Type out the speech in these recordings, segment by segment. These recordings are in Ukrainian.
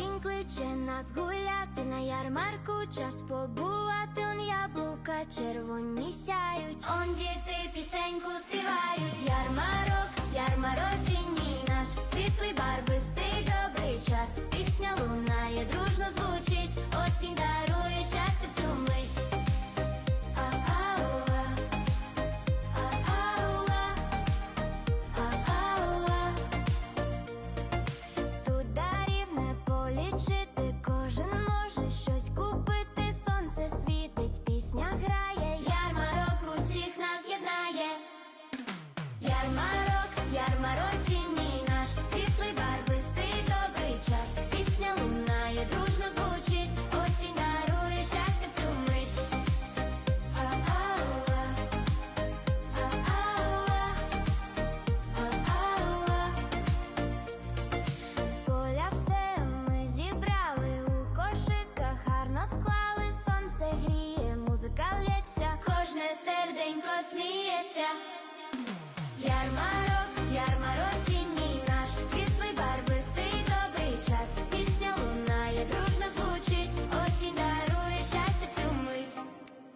Осінь кличе нас гуляти на ярмарку, час побувати, он яблука червоні сяють, он діти пісень. кожне серденько сміється. Ярмарок, ярмарок наш світлий барвистий добрий час. Пісня лунає, дружно звучить, осінь дарує щастя в цю мить.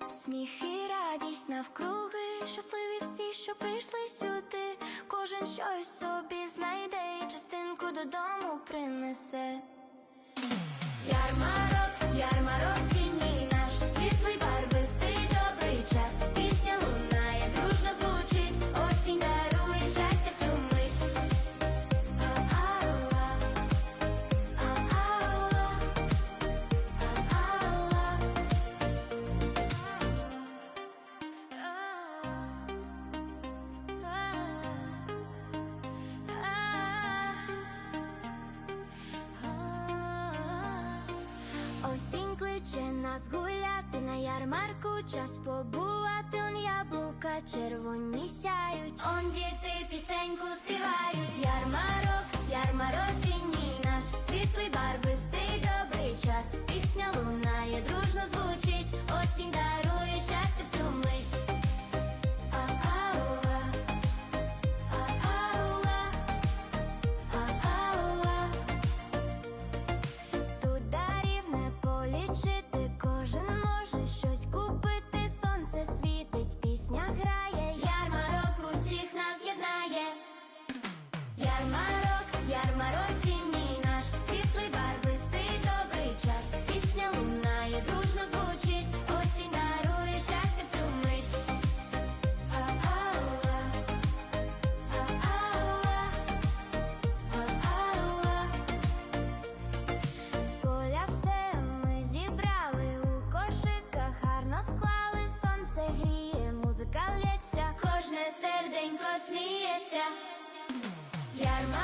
Сміх і радість навкруги, щасливі всі, що прийшли сюди. Кожен щось собі знайде і частинку додому принесе. кличе нас гуляти на ярмарку, час побувати, он яблука червоні сяють. музика лється, кожне серденько сміється. Ярма